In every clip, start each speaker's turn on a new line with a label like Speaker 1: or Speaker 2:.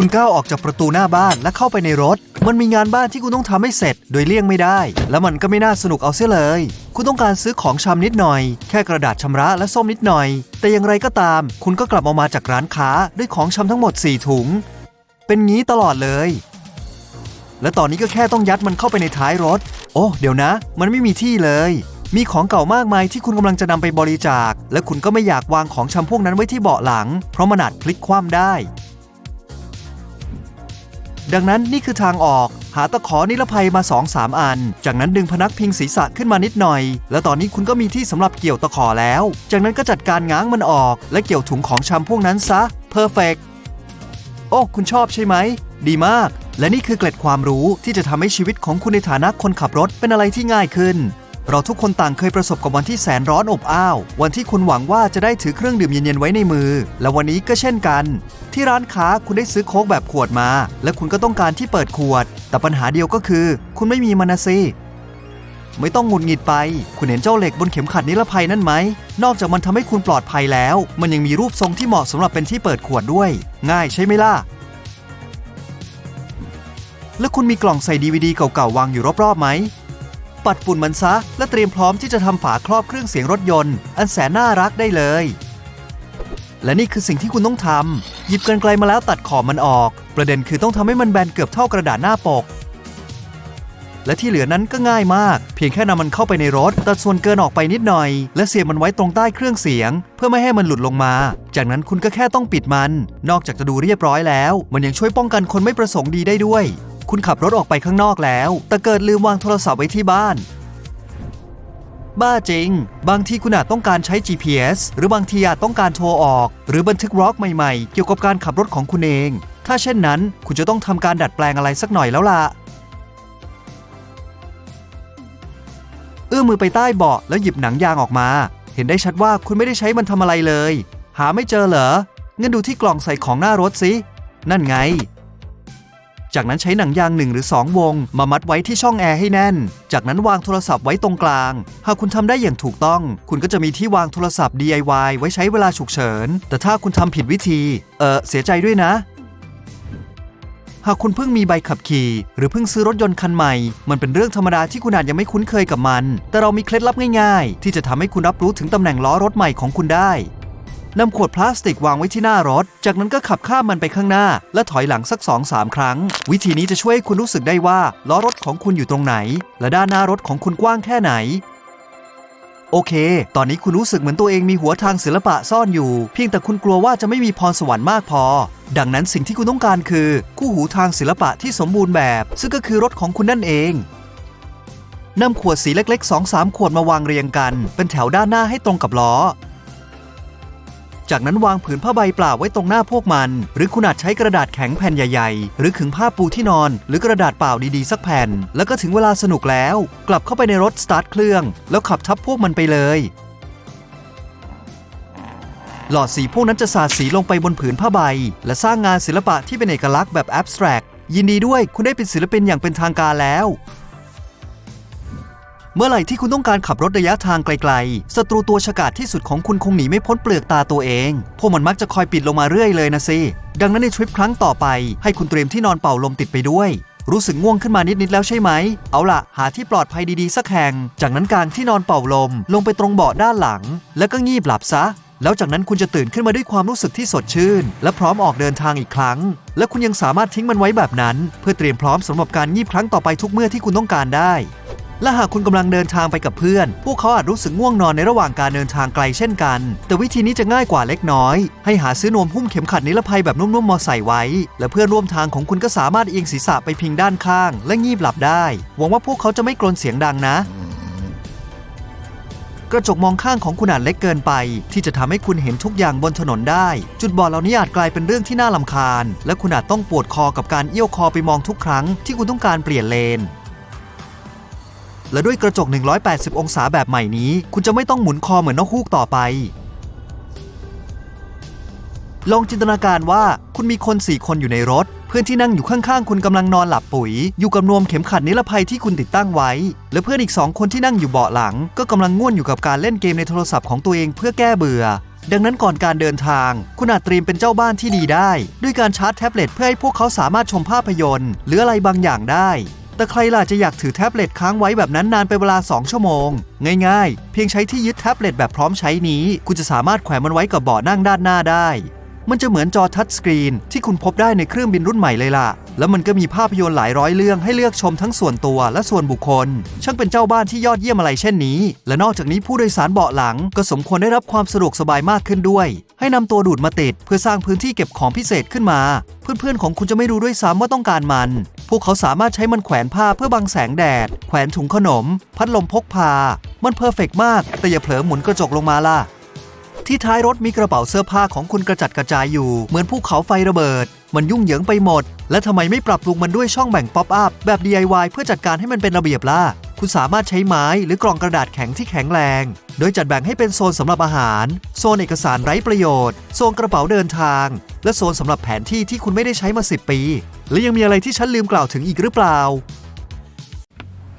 Speaker 1: คุณก้าวออกจากประตูหน้าบ้านและเข้าไปในรถ มันมีงานบ้านที่คุณต้องทำให้เสร็จ โดยเลี่ยงไม่ได้ แล้วมันก็ไม่น่าสนุกเอาเสียเลย คุณต้องการซื้อของชำนิดหน่อย แค่กระดาษชำระและส้มนิดหน่อย แต่อย่างไรก็ตาม คุณก็กลับออกมาจากร้านค้าด้วยของชำทั้งหมด 4 ถุง เป็นงี้ตลอดเลย และตอนนี้ก็แค่ต้องยัดมันเข้าไปในท้ายรถ โอ้เดี๋ยวนะ มันไม่มีที่เลยมีของเก่ามากมายที่คุณกำลังจะนำไปบริจาค และคุณก็ไม่อยากวางของชำพวกนั้นไว้ที่เบาะหลัง เพราะมันอาจพลิกคว่ำได้ ดังนั้นนี่คือทางออก หาตะขอนิรภัยมา 2-3 อัน จากนั้นดึงพนักพิงศีรษะขึ้นมานิดหน่อย แล้วตอนนี้คุณก็มีที่สำหรับเกี่ยวตะขอแล้ว จากนั้นก็จัดการง้างมันออก และเกี่ยวถุงของชำพวกนั้นซะเพอร์เฟกโอ้คุณชอบใช่ไหม ดีมาก และนี่คือเกล็ดความรู้ที่จะทำให้ชีวิตของคุณในฐานะคนขับรถเป็นอะไรที่ง่ายขึ้น เราทุกคนต่างเคยประสบกับวันที่แสนร้อนอบอ้าว วันที่คุณหวังว่าจะได้ถือเครื่องดื่มเย็นๆไว้ในมือ และวันนี้ก็เช่นกัน ที่ร้านค้าคุณได้ซื้อโค้กแบบขวดมา และคุณก็ต้องการที่เปิดขวด แต่ปัญหาเดียวก็คือ คุณไม่มีมันนะสิไม่ต้องหงุดหงิดไป คุณเห็นเจ้าเหล็กบนเข็มขัดนิรภัยนั่นไหม นอกจากมันทำให้คุณปลอดภัยแล้ว มันยังมีรูปทรงที่เหมาะสำหรับเป็นที่เปิดขวดด้วย ง่ายใช่ไหมล่ะ แล้วคุณมีกล่องใส่ดีวดีเก่าๆวางอยู่รอบๆไหม ปัดฝุ่นมันซะ และเตรียมพร้อมที่จะทำฝาครอบเครื่องเสียงรถยนต์ อันแสนน่ารักได้เลย และนี่คือสิ่งที่คุณต้องทำหยิบกรรไกลมาแล้วตัดขอบมันออก ประเด็นคือต้องทำให้มันแบนเกือบเท่ากระดาษหน้าปก และที่เหลือนั้นก็ง่ายมาก เพียงแค่นำมันเข้าไปในรถตัดส่วนเกินออกไปนิดหน่อย และเสียบมันไว้ตรงใต้เครื่องเสียง เพื่อไม่ให้มันหลุดลงมา จากนั้นคุณก็แค่ต้องปิดมัน นอกจากจะดูเรียบร้อยแล้ว มันยังช่วยป้องกันคนไม่ประสงค์ดีได้ด้วย คุณขับรถออกไปข้างนอกแล้ว แต่เกิดลืมวางโทรศัพท์ไว้ที่บ้าน บ้าจริง บางทีคุณอาจต้องการใช้ GPS หรือบางทีอาจต้องการโทรออก หรือบันทึกร็อกใหม่ๆ เกี่ยวกับการขับรถของคุณเอง ถ้าเช่นนั้น คุณจะต้องทำการดัดแปลงอะไรสักหน่อยแล้วล่ะเอื้อมือไปใต้เบาะแล้วหยิบหนังยางออกมา เห็นได้ชัดว่าคุณไม่ได้ใช้มันทำอะไรเลย หาไม่เจอเหรองั้นดูที่กล่องใส่ของหน้ารถสินั่นไง จากนั้นใช้หนังยางหนึ่งหรือ 2 วง มามัดไว้ที่ช่องแอร์ให้แน่น จากนั้นวางโทรศัพท์ไว้ตรงกลาง หากคุณทำได้อย่างถูกต้อง คุณก็จะมีที่วางโทรศัพท์ DIY ไว้ใช้เวลาฉุกเฉิน แต่ถ้าคุณทำผิดวิธี เออเสียใจด้วยนะหากคุณเพิ่งมีใบขับขี่ หรือเพิ่งซื้อรถยนต์คันใหม่ มันเป็นเรื่องธรรมดาที่คุณอาจยังไม่คุ้นเคยกับมัน แต่เรามีเคล็ดลับง่ายๆ ที่จะทำให้คุณรับรู้ถึงตำแหน่งล้อรถใหม่ของคุณได้ นำขวดพลาสติกวางไว้ที่หน้ารถ จากนั้นก็ขับข้ามมันไปข้างหน้า และถอยหลังสัก 2-3 ครั้ง วิธีนี้จะช่วยให้คุณรู้สึกได้ว่าล้อรถของคุณอยู่ตรงไหน และด้านหน้ารถของคุณกว้างแค่ไหนโอเค ตอนนี้คุณรู้สึกเหมือนตัวเองมีหัวทางศิลปะซ่อนอยู่ เพียงแต่คุณกลัวว่าจะไม่มีพรสวรรค์มากพอ ดังนั้นสิ่งที่คุณต้องการคือ คู่หูทางศิลปะที่สมบูรณ์แบบ ซึ่งก็คือรถของคุณนั่นเองนำขวดสีเล็กๆ 2-3 ขวดมาวางเรียงกัน เป็นแถวด้านหน้าให้ตรงกับล้อ จากนั้นวางผืนผ้าใบเปล่าไว้ตรงหน้าพวกมัน หรือคุณอาจใช้กระดาษแข็งแผ่นใหญ่ๆ หรือขึงผ้าปูที่นอน หรือกระดาษเปล่าดีๆ สักแผ่น แล้วก็ถึงเวลาสนุกแล้ว กลับเข้าไปในรถสตาร์ทเครื่อง แล้วขับทับพวกมันไปเลย หลอดสีพวกนั้นจะสาดสีลงไปบนผืนผ้าใบ และสร้างงานศิลปะที่เป็นเอกลักษณ์แบบแอบสแตรกยินดีด้วยคุณได้เป็นศิลปินอย่างเป็นทางการแล้ว เมื่อไหร่ที่คุณต้องการขับรถระยะทางไกลๆศัตรูตัวฉกาจที่สุดของคุณคงหนีไม่พ้นเปลือกตาตัวเอง พวกมันมักจะคอยปิดลงมาเรื่อยเลยนะสิ ดังนั้นในทริปครั้งต่อไป ให้คุณเตรียมที่นอนเป่าลมติดไปด้วย รู้สึกง่วงขึ้นมานิดๆแล้วใช่ไหม เอาล่ะ หาที่ปลอดภัยดีๆสักแห่ง จากนั้นกางที่นอนเป่าลม ลงไปตรงเบาะด้านหลัง แล้วก็งีบหลับซะ แล้วจากนั้นคุณจะตื่นขึ้นมาด้วยความรู้สึกที่สดชื่น และพร้อมออกเดินทางอีกครั้ง และคุณยังสามารถทิ้งมันไว้แบบนั้น เพื่อเตรียมพร้อมสำหรับการงีบครั้งต่อไปทุกเมื่อที่คุณต้องการได้ และหากคุณกำลังเดินทางไปกับเพื่อน พวกเขาอาจรู้สึกง่วงนอนในระหว่างการเดินทางไกลเช่นกัน แต่วิธีนี้จะง่ายกว่าเล็กน้อย ให้หาซื้อนวมหุ้มเข็มขัดนิรภัยแบบนุ่มๆมาใส่ไว้ และเพื่อนร่วมทางของคุณก็สามารถเอียงศีรษะไปพิงด้านข้าง และงีบหลับได้ หวังว่าพวกเขาจะไม่กรนเสียงดังนะกระจกมองข้างของคุณอาจเล็กเกินไป ที่จะทำให้คุณเห็นทุกอย่างบนถนนได้ จุดบอดเหล่านี้อาจกลายเป็นเรื่องที่น่าลำคาญ และคุณอาจต้องปวดคอกับการเอี้ยวคอไปมองทุกครั้งที่คุณต้องการเปลี่ยนเลน และด้วยกระจก 180 องศาแบบใหม่นี้ คุณจะไม่ต้องหมุนคอเหมือนนกฮูกต่อไป ลองจินตนาการว่าคุณมีคน4คนอยู่ในรถ เพื่อนที่นั่งอยู่ข้างๆ คุณกำลังนอนหลับปุ๋ย อยู่กับนวมเข็มขัดนิรภัยที่คุณติดตั้งไว้ และเพื่อนอีก2คนที่นั่งอยู่เบาะหลัง ก็กำลังง่วนอยู่กับการเล่นเกมในโทรศัพท์ของตัวเองเพื่อแก้เบื่อดังนั้นก่อนการเดินทาง คุณอาจเตรียมเป็นเจ้าบ้านที่ดีได้ ด้วยการชาร์จแท็บเล็ตเพื่อให้พวกเขาสามารถชมภาพยนตร์ หรืออะไรบางอย่างได้ แต่ใครล่ะจะอยากถือแท็บเล็ตค้างไว้แบบนั้นนานเป็นเวลา 2 ชั่วโมง ง่ายๆ เพียงใช้ที่ยึดแท็บเล็ตแบบพร้อมใช้นี้ คุณจะสามารถแขวนมันไว้กับเบาะนั่งด้านหน้าได้ มันจะเหมือนจอทัชสกรีนที่คุณพบได้ในเครื่องบินรุ่นใหม่เลยล่ะ แล้วมันก็มีภาพยนตร์หลายร้อยเรื่องให้เลือกชมทั้งส่วนตัวและส่วนบุคคล ช่างเป็นเจ้าบ้านที่ยอดเยี่ยมอะไรเช่นนี้ และนอกจากนี้ผู้โดยสารเบาะหลังก็สมควรได้รับความสะดวกสบายมากขึ้นด้วย ให้นำตัวดูดมาติด เพื่อสร้างพื้นที่เก็บของพิเศษขึ้นมา เพื่อนๆของคุณจะไม่รู้ด้วยซ้ำว่าต้องการมัน พวกเขาสามารถใช้มันแขวนผ้าเพื่อบังแสงแดด แขวนถุงขนม พัดลมพกพา มันเพอร์เฟกต์มาก แต่อย่าเผลอหมุนกระจกลงมาล่ะ ที่ท้ายรถมีกระเป๋าเสื้อผ้าของคุณกระจัดกระจายอยู่ เหมือนภูเขาไฟระเบิด มันยุ่งเหยิงไปหมด และทำไมไม่ปรับปรุงมันด้วยช่องแบ่งป๊อปอัพแบบ DIY เพื่อจัดการให้มันเป็นระเบียบล่ะ คุณสามารถใช้ไม้หรือกล่องกระดาษแข็งที่แข็งแรง โดยจัดแบ่งให้เป็นโซนสำหรับอาหาร โซนเอกสารไร้ประโยชน์ โซนกระเป๋าเดินทาง และโซนสำหรับแผนที่ที่คุณไม่ได้ใช้มา 10 ปี และยังมีอะไรที่ฉันลืมกล่าวถึงอีกหรือเปล่า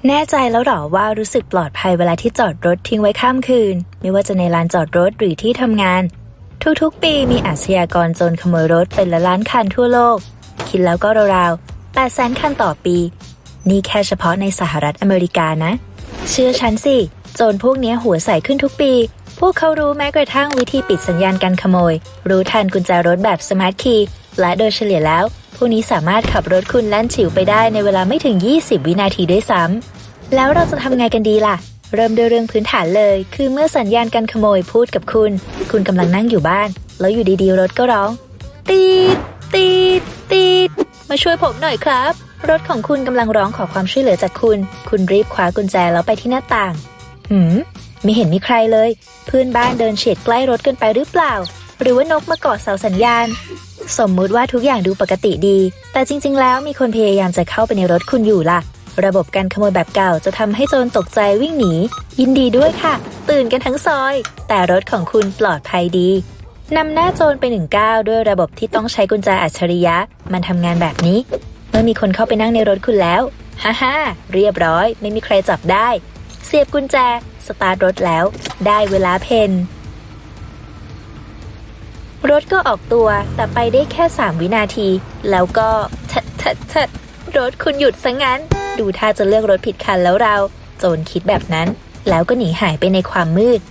Speaker 2: แน่ใจแล้วหรอว่ารู้สึกปลอดภัยเวลาที่จอดรถทิ้งไว้ข้ามคืน ไม่ว่าจะในลานจอดรถหรือที่ทำงาน ทุกๆ ปีมีอาชญากรโจรขโมยรถเป็นละล้านคันทั่วโลก คิดแล้วก็ราวๆ8แสนคันต่อปี นี่แค่เฉพาะในสหรัฐอเมริกานะ เชื่อฉันสิ โจรพวกนี้หัวใสขึ้นทุกปี พวกเขารู้แม้กระทั่งวิธีปิดสัญญาณการขโมย รู้ทันกุญแจรถแบบสมาร์ทคีย์ และโดยเฉลี่ยแล้วพวกนี้สามารถขับรถคุณแล่นฉิวไปได้ในเวลาไม่ถึง 20 วินาทีด้วยซ้ำ แล้วเราจะทำไงกันดีล่ะ เริ่มด้วยเรื่องพื้นฐานเลย คือเมื่อสัญญาณการขโมยพูดกับคุณ คุณกำลังนั่งอยู่บ้าน แล้วอยู่ดีๆรถก็ร้อง ตีดตีดตีดมาช่วยผมหน่อยครับ รถของคุณกำลังร้องขอความช่วยเหลือจากคุณ คุณรีบคว้ากุญแจแล้วไปที่หน้าต่าง หืม ไม่เห็นมีใครเลยเพื่อนบ้านเดินเฉียดใกล้รถเกินไปหรือเปล่า หรือว่านกมาเกาะเสาสัญญาณ สมมุติว่าทุกอย่างดูปกติดี แต่จริง ๆ แล้วมีคนพยายามจะเข้าไปในรถคุณอยู่ล่ะ ระบบการขโมยแบบเก่าจะทำให้โจรตกใจวิ่งหนี ยินดีด้วยค่ะ ตื่นกันทั้งซอย แต่รถของคุณปลอดภัยดีนำหน้าโจรไปหนึ่งก้าวด้วยระบบที่ต้องใช้กุญแจอัจฉริยะ มันทำงานแบบนี้ มื่อมีคนเข้าไปนั่งในรถคุณแล้ว ฮ่าฮ่าเรียบร้อย ไม่มีใครจับได้ เสียบกุญแจ สตาร์ทรถแล้ว ได้เวลาเพนรถก็ออกตัวแต่ไปได้แค่ 3 วินาที แล้วก็ทัดทัดทัดรถคุณหยุดซะงั้น ดูท่าจะเลือกรถผิดคันแล้วเรา โจรคิดแบบนั้น แล้วก็หนีหายไปในความมืด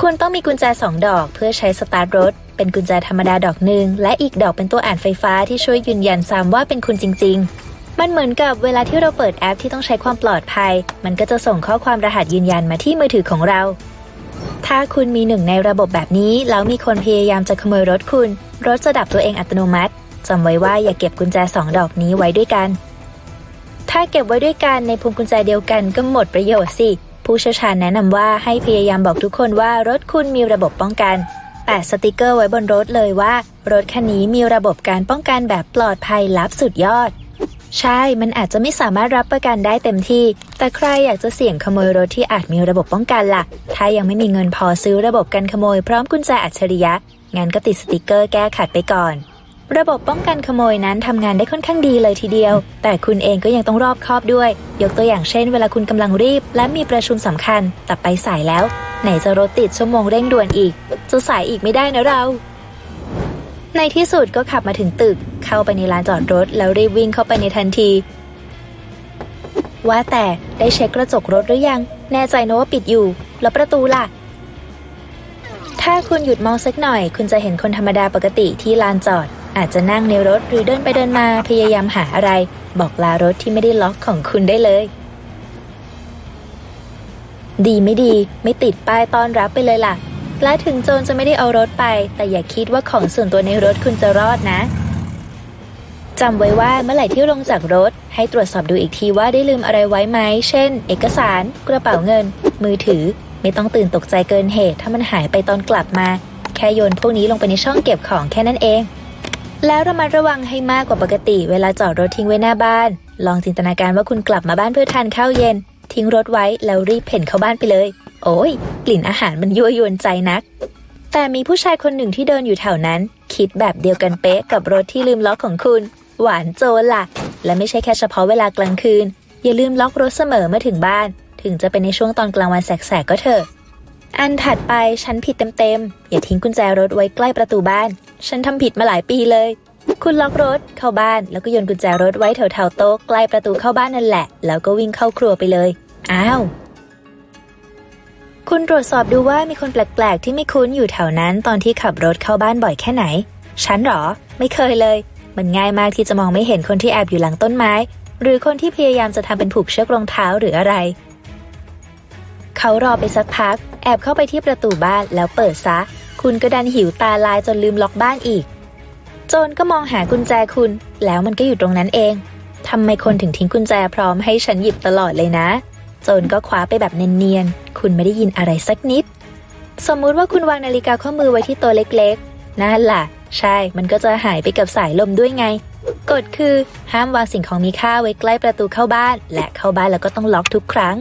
Speaker 2: คุณต้องมีกุญแจ2ดอกเพื่อใช้สตาร์ทรถ เป็นกุญแจธรรมดาดอกหนึ่งและอีกดอกเป็นตัวอ่านไฟฟ้าที่ช่วยยืนยันซ้ำว่าเป็นคุณจริง ๆมันเหมือนกับเวลาที่เราเปิดแอปที่ต้องใช้ความปลอดภัย มันก็จะส่งข้อความรหัสยืนยันมาที่มือถือของเรา ถ้าคุณมีหนึ่งในระบบแบบนี้ แล้วมีคนพยายามจะขโมยรถคุณ รถจะดับตัวเองอัตโนมัติจำไว้ว่าอย่าเก็บกุญแจสองดอกนี้ไว้ด้วยกัน ถ้าเก็บไว้ด้วยกันในพวงกุญแจเดียวกันก็หมดประโยชน์สิ ผู้เชี่ยวชาญแนะนำว่าให้พยายามบอกทุกคนว่ารถคุณมีระบบป้องกัน แปะสติกเกอร์ไว้บนรถเลยว่า รถคันนี้มีระบบการป้องกันแบบปลอดภัยลับสุดยอด ใช่ มันอาจจะไม่สามารถรับประกันได้เต็มที่ แต่ใครอยากจะเสี่ยงขโมยรถที่อาจมีระบบป้องกันล่ะ ถ้ายังไม่มีเงินพอซื้อระบบกันขโมยพร้อมกุญแจอัจฉริยะ งั้นก็ติดสติกเกอร์แก้ขัดไปก่อน ระบบป้องกันขโมยนั้นทำงานได้ค่อนข้างดีเลยทีเดียว แต่คุณเองก็ยังต้องรอบคอบด้วย ยกตัวอย่างเช่น เวลาคุณกำลังรีบ และมีประชุมสำคัญ แต่ไปสายแล้ว ไหนจะรถติดชั่วโมงเร่งด่วนอีก จะสายอีกไม่ได้นะเรา ในที่สุดก็ขับมาถึงตึก เข้าไปในลานจอดรถ แล้วรีบวิ่งเข้าไปในทันที ว่าแต่ได้เช็คกระจกรถหรือยัง แน่ใจนะว่าปิดอยู่ แล้วประตูล่ะถ้าคุณหยุดมองสักหน่อย คุณจะเห็นคนธรรมดาปกติที่ลานจอด อาจจะนั่งในรถหรือเดินไปเดินมาพยายามหาอะไร บอกลารถที่ไม่ได้ล็อกของคุณได้เลย ดีไม่ดีไม่ติดป้ายต้อนรับไปเลยล่ะ และถึงโจรจะไม่ได้เอารถไป แต่อย่าคิดว่าของส่วนตัวในรถคุณจะรอดนะจำไว้ว่าเมื่อไหร่ที่ลงจากรถ ให้ตรวจสอบดูอีกทีว่าได้ลืมอะไรไว้ไหม เช่น เอกสาร กระเป๋าเงิน มือถือ ไม่ต้องตื่นตกใจเกินเหตุ ถ้ามันหายไปตอนกลับมา แค่โยนพวกนี้ลงไปในช่องเก็บของแค่นั้นเอง แล้วระมัดระวังให้มากกว่าปกติ เวลาจอดรถทิ้งไว้หน้าบ้าน ลองจินตนาการว่าคุณกลับมาบ้านเพื่อทานข้าวเย็น ทิ้งรถไว้แล้วรีบเพ่นเข้าบ้านไปเลย โอ้ย กลิ่นอาหารมันยั่วยวนใจนัก แต่มีผู้ชายคนหนึ่งที่เดินอยู่แถวนั้น คิดแบบเดียวกันเป๊ะกับรถที่ลืมล็อกของคุณ หวานโจรล่ะ และไม่ใช่แค่เฉพาะเวลากลางคืน อย่าลืมล็อกรถเสมอเมื่อถึงบ้าน ถึงจะเป็นในช่วงตอนกลางวันแสกๆก็เถอะอันถัดไปฉันผิดเต็มๆอย่าทิ้งกุญแจรถไว้ใกล้ประตูบ้าน ฉันทำผิดมาหลายปีเลย คุณล็อกรถเข้าบ้านแล้วก็โยนกุญแจรถไว้แถวๆโต๊ะใกล้ประตูเข้าบ้านนั่นแหละ แล้วก็วิ่งเข้าครัวไปเลย อ้าว คุณตรวจสอบดูว่ามีคนแปลกๆ ที่ไม่คุ้นอยู่แถวนั้นตอนที่ขับรถเข้าบ้านบ่อยแค่ไหน ฉันหรอ ไม่เคยเลย มันง่ายมากที่จะมองไม่เห็นคนที่แอบอยู่หลังต้นไม้ หรือคนที่พยายามจะทำเป็นผูกเชือกรองเท้าหรืออะไร เขารอไปสักพัก แอบเข้าไปที่ประตูบ้านแล้วเปิดซะ คุณก็ดันหิวตาลายจนลืมล็อกบ้านอีก โจรก็มองหากุญแจคุณ แล้วมันก็อยู่ตรงนั้นเองทำไมคนถึงทิ้งกุญแจพร้อมให้ฉันหยิบตลอดเลยนะ โจรก็คว้าไปแบบเนียนๆ คุณไม่ได้ยินอะไรสักนิด สมมุติว่าคุณวางนาฬิกาข้อมือไว้ที่ตัวเล็กๆ นั่นล่ะ ใช่ มันก็จะหายไปกับสายลมด้วยไง กฎคือห้ามวางสิ่งของมีค่าไว้ใกล้ประตูเข้าบ้าน และเข้าบ้านแล้วก็ต้องล็อกทุกครั้ง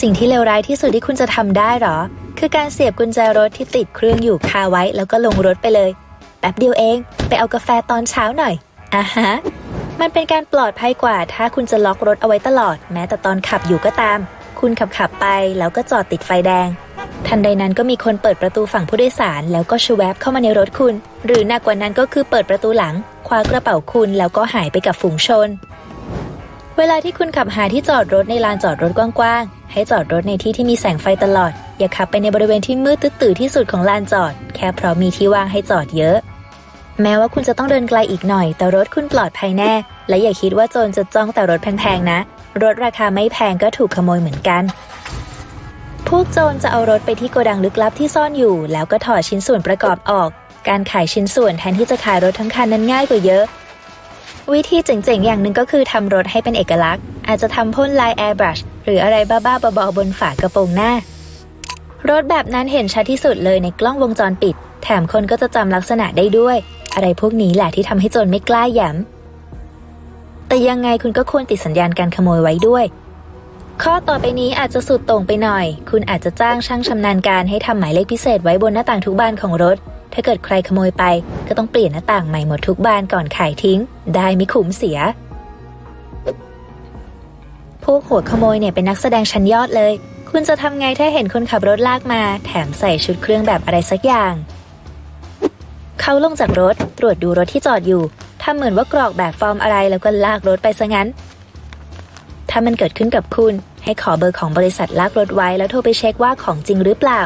Speaker 2: สิ่งที่เลวร้ายที่สุดที่คุณจะทำได้หรอ คือการเสียบกุญแจรถที่ติดเครื่องอยู่คาไว้แล้วก็ลงรถไปเลย แป๊บเดียวเอง ไปเอากาแฟตอนเช้าหน่อยอะฮะมันเป็นการปลอดภัยกว่า ถ้าคุณจะล็อกรถเอาไว้ตลอด แม้แต่ตอนขับอยู่ก็ตาม คุณขับขับไปแล้วก็จอดติดไฟแดง ทันใดนั้นก็มีคนเปิดประตูฝั่งผู้โดยสาร แล้วก็ชแวบเข้ามาในรถคุณ หรือหนักกว่านั้นก็คือเปิดประตูหลัง คว้ากระเป๋าคุณแล้วก็หายไปกับฝูงชน เวลาที่คุณขับหาที่จอดรถในลานจอดรถกว้างๆ ให้จอดรถในที่ที่มีแสงไฟตลอด อย่าขับไปในบริเวณที่มืดตื้อที่สุดของลานจอด แค่เพราะมีที่ว่างให้จอดเยอะ แม้ว่าคุณจะต้องเดินไกลอีกหน่อย แต่รถคุณปลอดภัยแน่ และอย่าคิดว่าโจรจะจ้องแต่รถแพงๆนะ รถราคาไม่แพงก็ถูกขโมยเหมือนกัน พวกโจรจะเอารถไปที่โกดังลึกลับที่ซ่อนอยู่ แล้วก็ถอดชิ้นส่วนประกอบออก การขายชิ้นส่วนแทนที่จะขายรถทั้งคันนั้นง่ายกว่าเยอะ วิธีเจ๋งๆ อย่างหนึ่งก็คือทำรถให้เป็นเอกลักษณ์ อาจจะทำพ่นลายแอร์บรัชหรืออะไรบ้าๆบอๆบนฝากระโปรงหน้า รถแบบนั้นเห็นชัดที่สุดเลยในกล้องวงจรปิด แถมคนก็จะจำลักษณะได้ด้วย อะไรพวกนี้แหละที่ทำให้โจรไม่กล้าหย้ำแต่ยังไงคุณก็ควรติดสัญญาณการขโมยไว้ด้วย ข้อต่อไปนี้อาจจะสุดต่งไปหน่อย คุณอาจจะจ้างช่างชำนาญการให้ทำหมายเลขพิเศษไว้บนหน้าต่างทุกบานของรถ ถ้าเกิดใครขโมยไป ก็ต้องเปลี่ยนหน้าต่างใหม่หมดทุกบานก่อนขายทิ้ง ได้ไม่คุ้มเสีย พวกหัวขโมยเนี่ยเป็นนักแสดงชั้นยอดเลย คุณจะทำไงถ้าเห็นคนขับรถลากมา แถมใส่ชุดเครื่องแบบอะไรสักอย่าง เขาลงจากรถตรวจดูรถที่จอดอยู่ทำเหมือนว่ากรอกแบบฟอร์มอะไรแล้วก็ลากรถไปซะงั้น ถ้ามันเกิดขึ้นกับคุณ ให้ขอเบอร์ของบริษัทลากรถไว้แล้วโทรไปเช็คว่าของจริงหรือเปล่า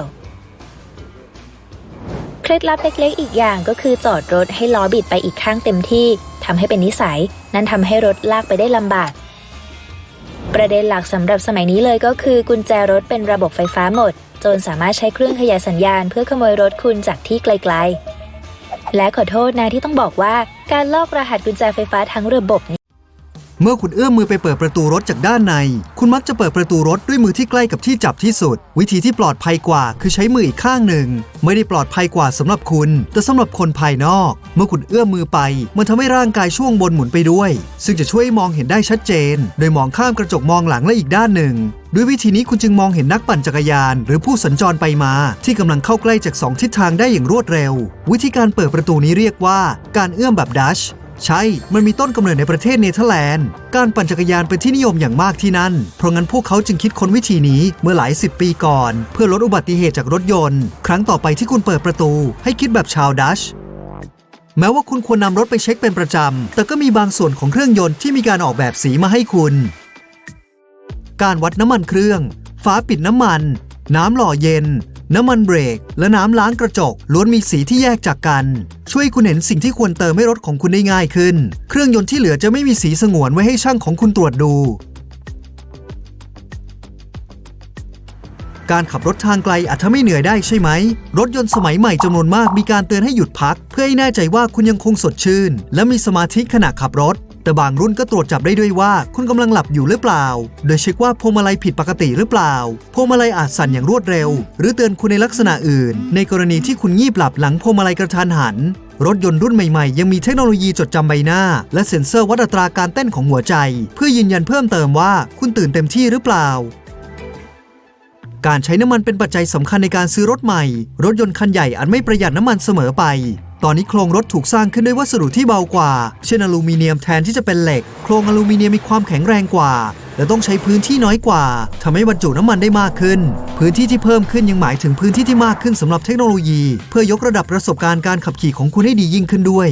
Speaker 2: เคล็ดลับเล็กๆ อีกอย่างก็คือจอดรถให้ล้อบิดไปอีกข้างเต็มที่ทำให้เป็นนิสัย นั่นทำให้รถลากไปได้ลำบาก ประเด็นหลักสำหรับสมัยนี้เลยก็คือ กุญแจรถเป็นระบบไฟฟ้าหมดจรสามารถใช้เครื่องขยายสัญญาณเพื่อขโมยรถคุณจากที่ไกล ๆ และขอโทษนะที่ต้องบอกว่าการลอกรหัสกุญแจไฟฟ้าทั้งระบบ
Speaker 1: เมื่อคุณเอื้อมมือไปเปิดประตูรถจากด้านใน คุณมักจะเปิดประตูรถด้วยมือที่ใกล้กับที่จับที่สุด วิธีที่ปลอดภัยกว่าคือใช้มืออีกข้างหนึ่ง ไม่ได้ปลอดภัยกว่าสำหรับคุณ แต่สำหรับคนภายนอก เมื่อคุณเอื้อมมือไป มันทำให้ร่างกายช่วงบนหมุนไปด้วย ซึ่งจะช่วยมองเห็นได้ชัดเจน โดยมองข้ามกระจกมองหลังและอีกด้านหนึ่งด้วยวิธีนี้คุณจึงมองเห็นนักปั่นจักรยาน หรือผู้สัญจรไปมา ที่กำลังเข้าใกล้จากสองทิศทางได้อย่างรวดเร็ว วิธีการเปิดประตูนี้เรียกว่า การเอื้อมแบบดัช ใช่ มันมีต้นกำเนิดในประเทศเนเธอร์แลนด์ การปั่นจักรยานเป็นที่นิยมอย่างมากที่นั่น เพราะงั้นพวกเขาจึงคิดค้นวิธีนี้เมื่อหลายสิบปีก่อน เพื่อลดอุบัติเหตุจากรถยนต์ ครั้งต่อไปที่คุณเปิดประตู ให้คิดแบบชาวดัชแม้ว่าคุณควรนำรถไปเช็คเป็นประจำ แต่ก็มีบางส่วนของเครื่องยนต์ที่มีการออกแบบสีมาให้คุณ การวัดน้ำมันเครื่อง ฝาปิดน้ำมัน น้ำหล่อเย็น น้ำมันเบรก และน้ำล้างกระจก ล้วนมีสีที่แยกจากกัน ช่วยคุณเห็นสิ่งที่ควรเติมให้รถของคุณได้ง่ายขึ้น เครื่องยนต์ที่เหลือจะไม่มีสีสงวนไว้ให้ช่างของคุณตรวจดู การขับรถทางไกลอาจทำให้เหนื่อยได้ใช่ไหม รถยนต์สมัยใหม่จำนวนมากมีการเตือนให้หยุดพัก เพื่อให้แน่ใจว่าคุณยังคงสดชื่น และมีสมาธิขณะขับรถ แต่บางรุ่นก็ตรวจจับได้ด้วยว่า คุณกำลังหลับอยู่หรือเปล่า โดยเช็คว่าพวงมาลัยผิดปกติหรือเปล่า พวงมาลัยอาจสั่นอย่างรวดเร็ว หรือเตือนคุณในลักษณะอื่น ในกรณีที่คุณงีบหลับหลังพวงมาลัยกระทันหัน รถยนต์รุ่นใหม่ๆ ยังมีเทคโนโลยีจดจำใบหน้า และเซ็นเซอร์วัดอัตราการเต้นของหัวใจ เพื่อยืนยันเพิ่มเติมว่าคุณตื่นเต็มที่หรือเปล่าการใช้น้ำมันเป็นปัจจัยสำคัญในการซื้อรถใหม่ รถยนต์คันใหญ่อาจไม่ประหยัดน้ำมันเสมอไป ตอนนี้โครงรถถูกสร้างขึ้นด้วยวัสดุที่เบากว่า เช่นอลูมิเนียมแทนที่จะเป็นเหล็ก โครงอลูมิเนียมมีความแข็งแรงกว่า และต้องใช้พื้นที่น้อยกว่าทำให้บรรจุน้ำมันได้มากขึ้น พื้นที่ที่เพิ่มขึ้นยังหมายถึงพื้นที่ที่มากขึ้นสำหรับเทคโนโลยี เพื่อยกระดับประสบการณ์การขับขี่ของคุณให้ดียิ่งขึ้นด้วย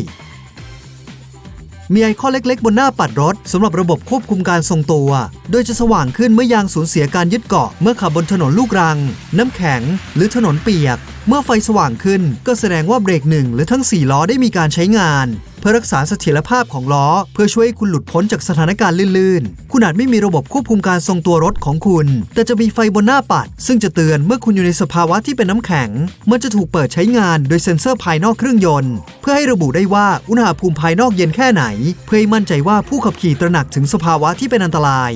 Speaker 1: มีไอคอนเล็ก ๆ บนหน้าปัดรถสำหรับระบบควบคุมการทรงตัว โดยจะสว่างขึ้นเมื่อยางสูญเสียการยึดเกาะเมื่อขับบนถนนลูกรัง น้ำแข็ง หรือถนนเปียก เมื่อไฟสว่างขึ้น ก็แสดงว่าเบรกหนึ่งหรือทั้ง 4 ล้อได้มีการใช้งาน พื่อรักษาเสถียรภาพของล้อ เพื่อช่วยให้คุณหลุดพ้นจากสถานการณ์ลื่นๆ คุณอาจไม่มีระบบควบคุมการทรงตัวรถของคุณ แต่จะมีไฟบนหน้าปัด ซึ่งจะเตือนเมื่อคุณอยู่ในสภาวะที่เป็นน้ำแข็ง มันจะถูกเปิดใช้งานโดยเซ็นเซอร์ภายนอกเครื่องยนต์ เพื่อให้ระบุได้ว่าอุณหภูมิภายนอกเย็นแค่ไหน เพื่อให้มั่นใจว่าผู้ขับขี่ตระหนักถึงสภาวะที่เป็นอันตราย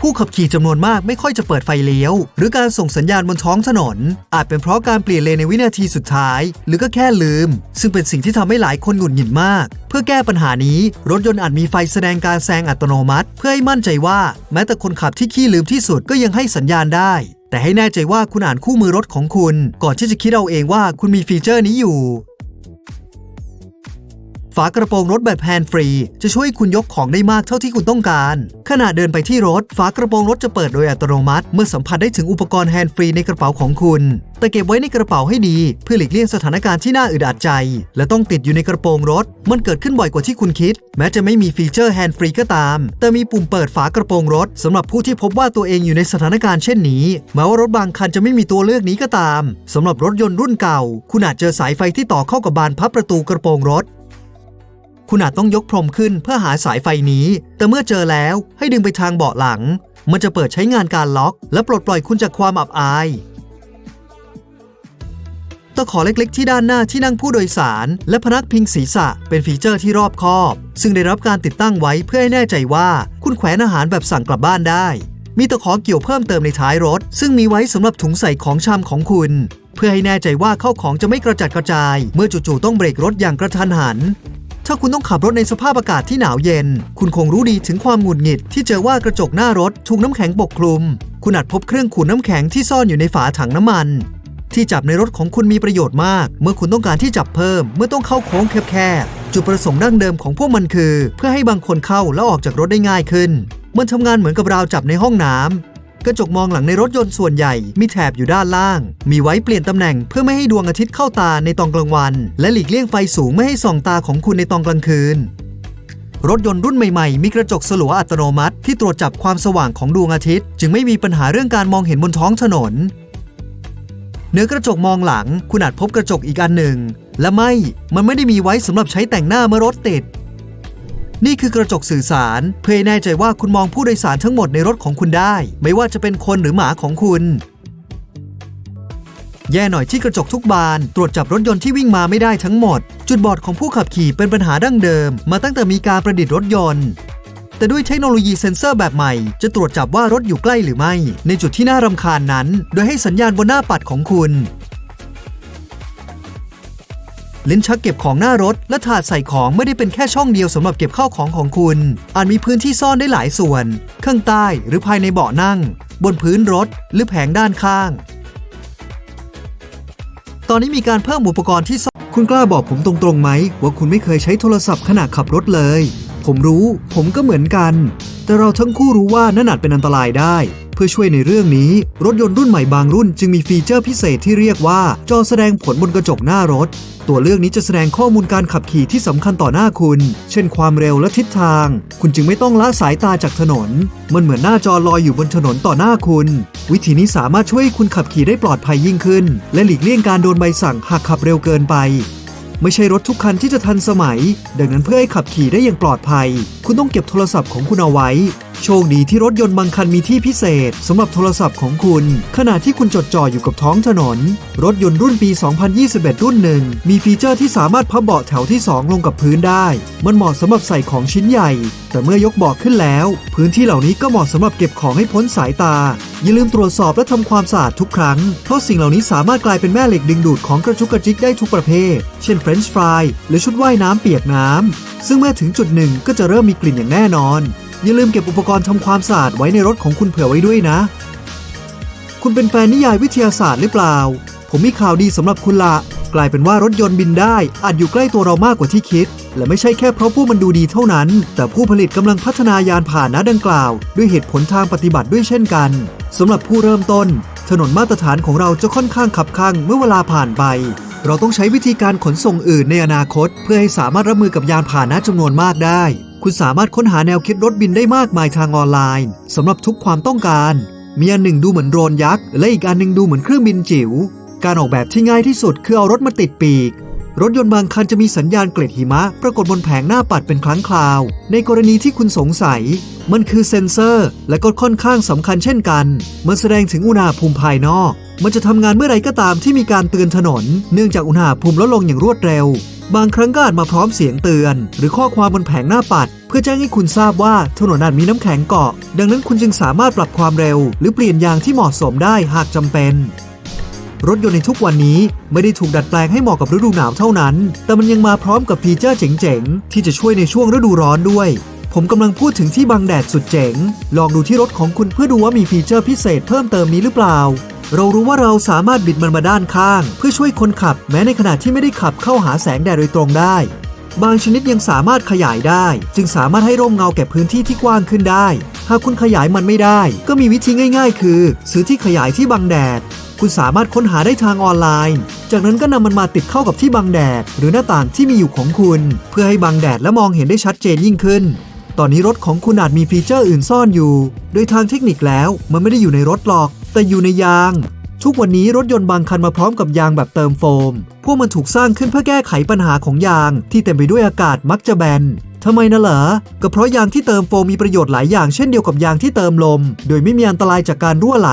Speaker 1: ผู้ขับขี่จำนวนมากไม่ค่อยจะเปิดไฟเลี้ยว หรือการส่งสัญญาณบนท้องถนน อาจเป็นเพราะการเปลี่ยนเลนในวินาทีสุดท้าย หรือก็แค่ลืม ซึ่งเป็นสิ่งที่ทำให้หลายคนหงุดหงิดมาก เพื่อแก้ปัญหานี้รถยนต์อาจมีไฟแสดงการแซงอัตโนมัติ เพื่อให้มั่นใจว่า แม้แต่คนขับที่ขี้ลืมที่สุดก็ยังให้สัญญาณได้แต่ให้แน่ใจว่าคุณอ่านคู่มือรถของคุณ ก่อนที่จะคิดเอาเองว่าคุณมีฟีเจอร์นี้อยู่ ฝากระโปรงรถแบบแฮนด์ฟรี จะช่วยคุณยกของได้มากเท่าที่คุณต้องการ ขณะเดินไปที่รถ ฝากระโปรงรถจะเปิดโดยอัตโนมัติ เมื่อสัมผัสได้ถึงอุปกรณ์แฮนด์ฟรีในกระเป๋าของคุณ แต่เก็บไว้ในกระเป๋าให้ดี เพื่อหลีกเลี่ยงสถานการณ์ที่น่าอึดอัดใจ และต้องติดอยู่ในกระโปรงรถ มันเกิดขึ้นบ่อยกว่าที่คุณคิด แม้จะไม่มีฟีเจอร์แฮนด์ฟรีก็ตาม แต่มีปุ่มเปิดฝากระโปรงรถสำหรับผู้ที่พบว่าตัวเองอยู่ในสถานการณ์เช่นนี้แม้ว่ารถบางคันจะไม่มีตัวเลือกนี้ก็ตามสำหรับรถยนต์รุ่นเก่า คุณอาจเจอสายไฟที่ต่อเข้ากับบานพับประตูกระโปรงรถ คุณอาจต้องยกพรมขึ้นเพื่อหาสายไฟนี้ แต่เมื่อเจอแล้วให้ดึงไปทางเบาะหลัง มันจะเปิดใช้งานการล็อก และปลดปล่อยคุณจากความอับอาย ตะขอเล็กๆ ที่ด้านหน้าที่นั่งผู้โดยสาร และพนักพิงศีรษะ เป็นฟีเจอร์ที่รอบคอบ ซึ่งได้รับการติดตั้งไว้เพื่อให้แน่ใจว่าคุณแขวนอาหารแบบสั่งกลับบ้านได้ มีตะขอเกี่ยวเพิ่มเติมในท้ายรถ ซึ่งมีไว้สำหรับถุงใส่ของชำของคุณเพื่อให้แน่ใจว่าเข้าของจะไม่กระจัดกระจาย เมื่อจู่ๆต้องเบรกรถอย่างกระทันหัน ถ้าคุณต้องขับรถในสภาพอากาศที่หนาวเย็น คุณคงรู้ดีถึงความหงุดหงิด ที่เจอว่ากระจกหน้ารถถูกน้ำแข็งปกคลุม คุณอาจพบเครื่องขูดน้ำแข็งที่ซ่อนอยู่ในฝาถังน้ำมัน ที่จับในรถของคุณมีประโยชน์มาก เมื่อคุณต้องการที่จับเพิ่ม เมื่อต้องเข้าโค้งแคบๆจุดประสงค์ดั้งเดิมของพวกมันคือ เพื่อให้บางคนเข้าแล้วออกจากรถได้ง่ายขึ้น มันทำงานเหมือนกับราวจับในห้องน้ำ กระจกมองหลังในรถยนต์ส่วนใหญ่มีแถบอยู่ด้านล่าง มีไว้เปลี่ยนตำแหน่งเพื่อไม่ให้ดวงอาทิตย์เข้าตาในตอนกลางวัน และหลีกเลี่ยงไฟสูงไม่ให้ส่องตาของคุณในตอนกลางคืน รถยนต์รุ่นใหม่ๆ มีกระจกสลัวอัตโนมัติ ที่ตรวจจับความสว่างของดวงอาทิตย์ จึงไม่มีปัญหาเรื่องการมองเห็นบนท้องถนนเนื้อกระจกมองหลัง คุณอาจพบกระจกอีกอันหนึ่ง และไม่ มันไม่ได้มีไว้สำหรับใช้แต่งหน้าเมื่อรถติด นี่คือกระจกสื่อสาร เพื่อให้แน่ใจว่าคุณมองผู้โดยสารทั้งหมดในรถของคุณได้ ไม่ว่าจะเป็นคนหรือหมาของคุณ แย่หน่อยที่กระจกทุกบาน ตรวจจับรถยนต์ที่วิ่งมาไม่ได้ทั้งหมด จุดบอดของผู้ขับขี่เป็นปัญหาดั้งเดิม มาตั้งแต่มีการประดิษฐ์รถยนต์แต่ด้วยเทคโนโลยีเซ็นเซอร์แบบใหม่ จะตรวจจับว่ารถอยู่ใกล้หรือไม่ ในจุดที่น่ารำคาญนั้น โดยให้สัญญาณบนหน้าปัดของคุณ ลิ้นชักเก็บของหน้ารถ และถาดใส่ของไม่ได้เป็นแค่ช่องเดียวสำหรับเก็บข้าวของของคุณ อาจมีพื้นที่ซ่อนได้หลายส่วน ข้างใต้หรือภายในเบาะนั่ง บนพื้นรถ หรือแผงด้านข้าง ตอนนี้มีการเพิ่มอุปกรณ์ที่ซ่อนคุณกล้าบอกผมตรงๆไหมว่าคุณไม่เคยใช้โทรศัพท์ขณะขับรถเลย ผมรู้ ผมก็เหมือนกัน แต่เราทั้งคู่รู้ว่านั่นอาจเป็นอันตรายได้ เพื่อช่วยในเรื่องนี้ รถยนต์รุ่นใหม่บางรุ่นจึงมีฟีเจอร์พิเศษที่เรียกว่า จอแสดงผลบนกระจกหน้ารถ ตัวเลือกนี้จะแสดงข้อมูลการขับขี่ที่สำคัญต่อหน้าคุณ เช่นความเร็วและทิศทาง คุณจึงไม่ต้องละสายตาจากถนน มันเหมือนหน้าจอลอยอยู่บนถนนต่อหน้าคุณ วิธีนี้สามารถช่วยคุณขับขี่ได้ปลอดภัยยิ่งขึ้น และหลีกเลี่ยงการโดนใบสั่งหากขับเร็วเกินไปไม่ใช่รถทุกคันที่จะทันสมัย ดังนั้นเพื่อให้ขับขี่ได้อย่างปลอดภัย คุณต้องเก็บโทรศัพท์ของคุณเอาไว้ โชคดีที่รถยนต์บางคันมีที่พิเศษสำหรับโทรศัพท์ของคุณ ขณะที่คุณจดจ่ออยู่กับท้องถนน รถยนต์รุ่นปี 2021 รุ่นหนึ่ง มีฟีเจอร์ที่สามารถพับเบาะแถวที่ 2 ลงกับพื้นได้ มันเหมาะสำหรับใส่ของชิ้นใหญ่ แต่เมื่อยกเบาะขึ้นแล้ว พื้นที่เหล่านี้ก็เหมาะสำหรับเก็บของให้พ้นสายตา อย่าลืมตรวจสอบและทำความสะอาดทุกครั้ง เพราะสิ่งเหล่านี้สามารถกลายเป็นแม่เหล็กดึงดูดของกระจุกกระจิกได้ทุกประเภท เช่นเฟรนช์ฟรายหรือชุดว่ายน้ำเปียกน้ำซึ่งเมื่อถึงจุดหนึ่งก็จะเริ่มมีกลิ่นอย่างแน่นอน อย่าลืมเก็บอุปกรณ์ทำความสะอาดไว้ในรถของคุณเผื่อไว้ด้วยนะ คุณเป็นแฟนนิยายวิทยาศาสตร์หรือเปล่า ผมมีข่าวดีสำหรับคุณละกลายเป็นว่ารถยนต์บินได้ อาจอยู่ใกล้ตัวเรามากกว่าที่คิด และไม่ใช่แค่เพราะพวกมันดูดีเท่านั้น แต่ผู้ผลิตกำลังพัฒนายานผ่านนะดังกล่าว ด้วยเหตุผลทางปฏิบัติด้วยเช่นกันสำหรับผู้เริ่มต้น ถนนมาตรฐานของเราจะค่อนข้างขับข้างเมื่อเวลาผ่านไป เราต้องใช้วิธีการขนส่งอื่นในอนาคต เพื่อให้สามารถรับมือกับยานผ่านนะจำนวนมากได้ คุณสามารถค้นหาแนวคิดรถบินได้มากมายทางออนไลน์สำหรับทุกความต้องการ มีอันหนึ่งดูเหมือนโดรนยักษ์ และอีกอันหนึ่งดูเหมือนเครื่องบินจิ๋ว การออกแบบที่ง่ายที่สุดคือเอารถมาติดปีก รถยนต์บางคันจะมีสัญญาณเกล็ดหิมะ ปรากฏบนแผงหน้าปัดเป็นครั้งคราว ในกรณีที่คุณสงสัย มันคือเซ็นเซอร์ และก็ค่อนข้างสำคัญเช่นกัน มันแสดงถึงอุณหภูมิภายนอก มันจะทำงานเมื่อไรก็ตามที่มีการเตือนถนน เนื่องจากอุณหภูมิลดลงอย่างรวดเร็ว บางครั้งก็อาจมาพร้อมเสียงเตือน หรือข้อความบนแผงหน้าปัด เพื่อแจ้งให้คุณทราบว่าถนนอาจมีน้ำแข็งเกาะ ดังนั้นคุณจึงสามารถปรับความเร็ว หรือเปลี่ยนยางที่เหมาะสมได้หากจำเป็น รถยนต์ในทุกวันนี้ไม่ได้ถูกดัดแปลงให้เหมาะกับฤดูหนาวเท่านั้น แต่มันยังมาพร้อมกับฟีเจอร์เจ๋งๆ ที่จะช่วยในช่วงฤดูร้อนด้วย ผมกำลังพูดถึงที่บังแดดสุดเจ๋ง ลองดูที่รถของคุณเพื่อดูว่ามีฟีเจอร์พิเศษเพิ่มเติมนี้หรือเปล่า เรารู้ว่าเราสามารถบิดมันมาด้านข้าง เพื่อช่วยคนขับแม้ในขณะที่ไม่ได้ขับเข้าหาแสงแดดโดยตรงได้ บางชนิดยังสามารถขยายได้ จึงสามารถให้ร่มเงาแก่พื้นที่ที่กว้างขึ้นได้ หากคุณขยายมันไม่ได้ ก็มีวิธีง่าย ๆ คือ ซื้อที่ขยายที่บังแดด คุณสามารถค้นหาได้ทางออนไลน์ จากนั้นก็นำมันมาติดเข้ากับที่บังแดด หรือหน้าต่างที่มีอยู่ของคุณ เพื่อให้บังแดดและมองเห็นได้ชัดเจนยิ่งขึ้น ตอนนี้รถของคุณอาจมีฟีเจอร์อื่นซ่อนอยู่ โดยทางเทคนิคแล้วมันไม่ได้อยู่ในรถหรอก แต่อยู่ในยาง ทุกวันนี้รถยนต์บางคันมาพร้อมกับยางแบบเติมโฟม พวกมันถูกสร้างขึ้นเพื่อแก้ไขปัญหาของยาง ที่เต็มไปด้วยอากาศมักจะแบนทำไมนะเหรอ ก็เพราะยางที่เติมโฟมมีประโยชน์หลายอย่างเช่นเดียวกับยางที่เติมลม โดยไม่มีอันตรายจากการรั่วไหล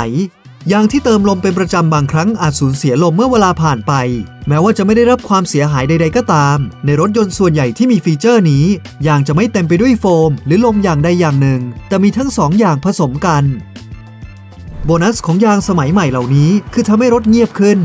Speaker 1: ยางที่เติมลมเป็นประจำบางครั้งอาจสูญเสียลมเมื่อเวลาผ่านไป แม้ว่าจะไม่ได้รับความเสียหายใด ๆ ก็ตาม ในรถยนต์ส่วนใหญ่ที่มีฟีเจอร์นี้ ยางจะไม่เต็มไปด้วยโฟม หรือลมอย่างใดอย่างหนึ่ง แต่มีทั้งสองอย่างผสมกัน โบนัสของยางสมัยใหม่เหล่านี้คือทำให้รถเงียบขึ้น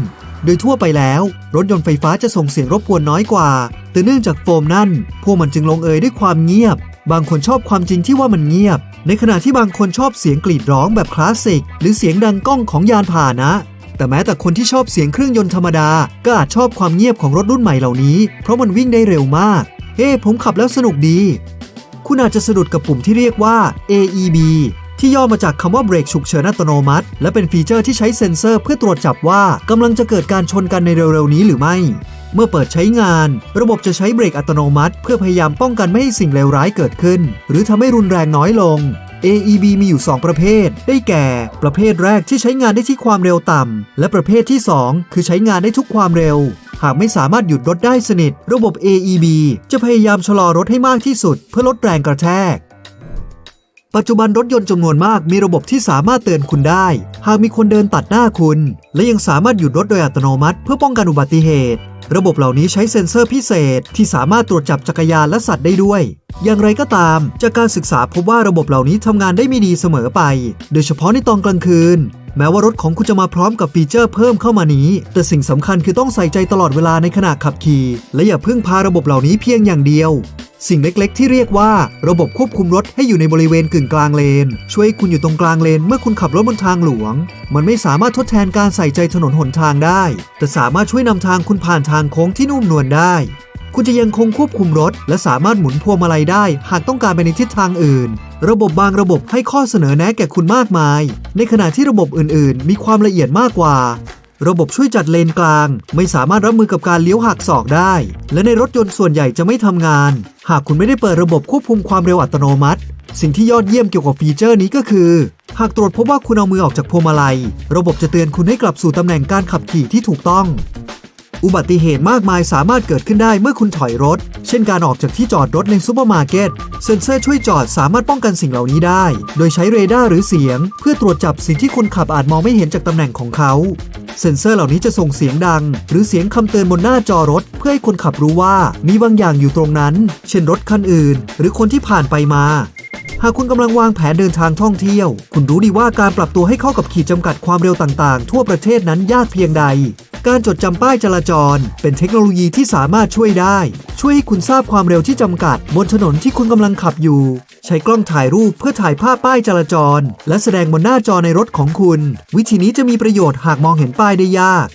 Speaker 1: โดยทั่วไปแล้ว รถยนต์ไฟฟ้าจะส่งเสียงรบกวนน้อยกว่า แต่เนื่องจากโฟมนั่น พวกมันจึงลงเอยด้วยความเงียบ บางคนชอบความจริงที่ว่ามันเงียบ ในขณะที่บางคนชอบเสียงกรีดร้องแบบคลาสสิก หรือเสียงดังก้องของยานพาหนะ แต่แม้แต่คนที่ชอบเสียงเครื่องยนต์ธรรมดา ก็อาจชอบความเงียบของรถรุ่นใหม่เหล่านี้ เพราะมันวิ่งได้เร็วมาก เฮ้ ผมขับแล้วสนุกดี คุณอาจจะสะดุดกับปุ่มที่เรียกว่า AEB ที่ย่อมาจากคำว่าเบรกฉุกเฉินอัตโนมัติ และเป็นฟีเจอร์ที่ใช้เซ็นเซอร์เพื่อตรวจจับว่ากำลังจะเกิดการชนกันในเร็วๆนี้หรือไม่ เมื่อเปิดใช้งาน ระบบจะใช้เบรกอัตโนมัติ เพื่อพยายามป้องกันไม่ให้สิ่งเลวร้ายเกิดขึ้น หรือทำให้รุนแรงน้อยลง AEB มีอยู่ 2 ประเภท ได้แก่ ประเภทแรกที่ใช้งานได้ที่ความเร็วต่ำ และประเภทที่ 2 คือใช้งานได้ทุกความเร็ว หากไม่สามารถหยุดรถได้สนิท ระบบ AEB จะพยายามชะลอรถให้มากที่สุด เพื่อลดแรงกระแทก ปัจจุบันรถยนต์จำนวนมากมีระบบที่สามารถเตือนคุณได้ หากมีคนเดินตัดหน้าคุณ และยังสามารถหยุดรถโดยอัตโนมัติ เพื่อป้องกันอุบัติเหตุ ระบบเหล่านี้ใช้เซ็นเซอร์พิเศษ ที่สามารถตรวจจับจักรยานและสัตว์ได้ด้วย อย่างไรก็ตาม จากการศึกษาพบว่าระบบเหล่านี้ทำงานได้ไม่ดีเสมอไป โดยเฉพาะในตอนกลางคืน แม้ว่ารถของคุณจะมาพร้อมกับฟีเจอร์เพิ่มเข้ามานี้ แต่สิ่งสำคัญคือต้องใส่ใจตลอดเวลาในขณะขับขี่ และอย่าพึ่งพาระบบเหล่านี้เพียงอย่างเดียว สิ่งเล็กๆ ที่เรียกว่า ระบบควบคุมรถให้อยู่ในบริเวณกึ่งกลางเลน ช่วยให้คุณอยู่ตรงกลางเลนเมื่อคุณขับรถบนทางหลวง มันไม่สามารถทดแทนการใส่ใจถนนหนทางได้ แต่สามารถช่วยนำทางคุณผ่านทางโค้งที่นุ่มนวลได้ คุณจะยังคงควบคุมรถ และสามารถหมุนพวงมาลัยได้ หากต้องการไปในทิศทางอื่น ระบบบางระบบให้ข้อเสนอแนะแก่คุณมากมาย ในขณะที่ระบบอื่นๆ มีความละเอียดมากกว่า ระบบช่วยจัดเลนกลาง ไม่สามารถรับมือกับการเลี้ยวหักศอกได้ และในรถยนต์ส่วนใหญ่จะไม่ทำงาน หากคุณไม่ได้เปิดระบบควบคุมความเร็วอัตโนมัติ สิ่งที่ยอดเยี่ยมเกี่ยวกับฟีเจอร์นี้ก็คือ หากตรวจพบว่าคุณเอามือออกจากพวงมาลัย ระบบจะเตือนคุณให้กลับสู่ตำแหน่งการขับขี่ที่ถูกต้อง อุบัติเหตุมากมายสามารถเกิดขึ้นได้เมื่อคุณถอยรถ เช่นการออกจากที่จอดรถในซูเปอร์มาร์เก็ต เซ็นเซอร์ช่วยจอดสามารถป้องกันสิ่งเหล่านี้ได้ โดยใช้เรดาร์หรือเสียง เพื่อตรวจจับสิ่งที่คนขับอาจมองไม่เห็นจากตำแหน่งของเขา เซ็นเซอร์เหล่านี้จะส่งเสียงดัง หรือเสียงคำเตือนบนหน้าจอรถ เพื่อให้คนขับรู้ว่ามีบางอย่างอยู่ตรงนั้น เช่นรถคันอื่น หรือคนที่ผ่านไปมาหากคุณกำลังวางแผนเดินทางท่องเที่ยว คุณรู้ดีว่าการปรับตัวให้เข้ากับขีดจำกัดความเร็วต่างๆ ทั่วประเทศนั้นยากเพียงใด การจดจำป้ายจราจร เป็นเทคโนโลยีที่สามารถช่วยได้ ช่วยให้คุณทราบความเร็วที่จำกัด บนถนนที่คุณกำลังขับอยู่ ใช้กล้องถ่ายรูปเพื่อถ่ายภาพป้ายจราจร และแสดงบนหน้าจอในรถของคุณ วิธีนี้จะมีประโยชน์หากมองเห็นป้ายได้ยาก